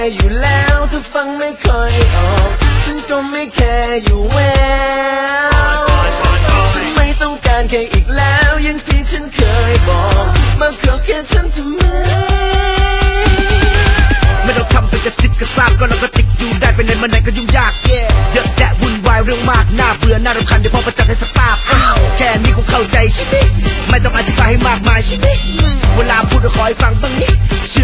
ร์อยู่แล้วถ้าฟังไม่ค่อยออก ฉันก็ไม่แคร์อยู่แววฉันไม่ต้องการแค่อีกแล้วอยังที่ฉันเคยบอกมาขอแค่ฉันทำไมไม่ต้องทำเป็นกระซิบกระซาบก็เราก็ติดอยู่ได้ไปไหนมาไหนก็ยุ่งยากเยอะแยะวุ่นวายเรื่องมากน่าเบื่อน่ารำคาญเดี๋ยวพอประจัดให้สตาร์ฟแค่นี้คงเข้าใจใช่ไหมไม่ต้องอธิบายให้มากมายใช่ไหมเวลาพูดก็ขอให้ฟังบ้างนิเชื่อ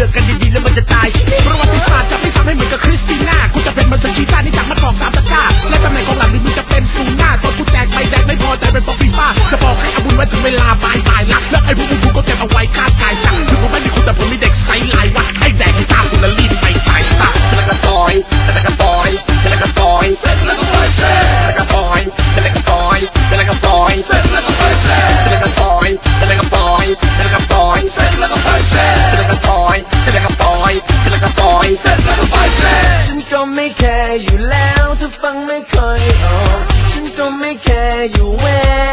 ไม่เคยออก ฉันก็ไม่แคร์อยู่แวว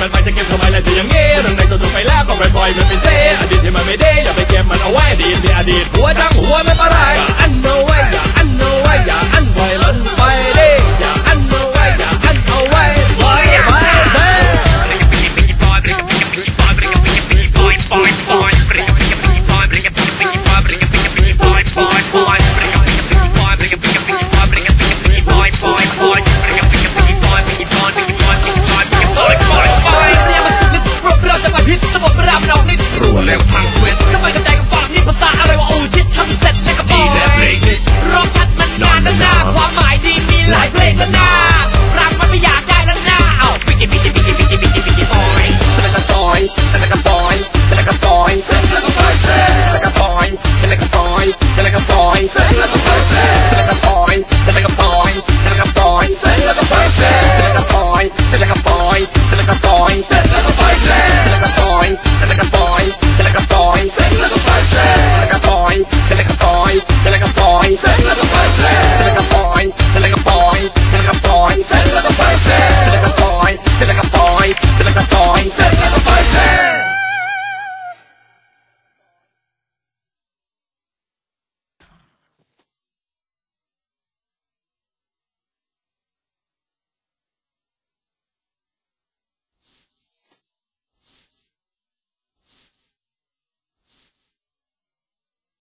มันไปจะเก็บทำไมล่ะจะอย่างงี้เรื่องในตัวถูกไปแล้วก็ปล่อยปล่อยมันไปเซ่อดีตที่มันไม่ดีอย่าไปเก็บมันเอาไว้อดีตที่อดีตหัวจังหัวไม่ป Selling a boy, selling a boy, selling a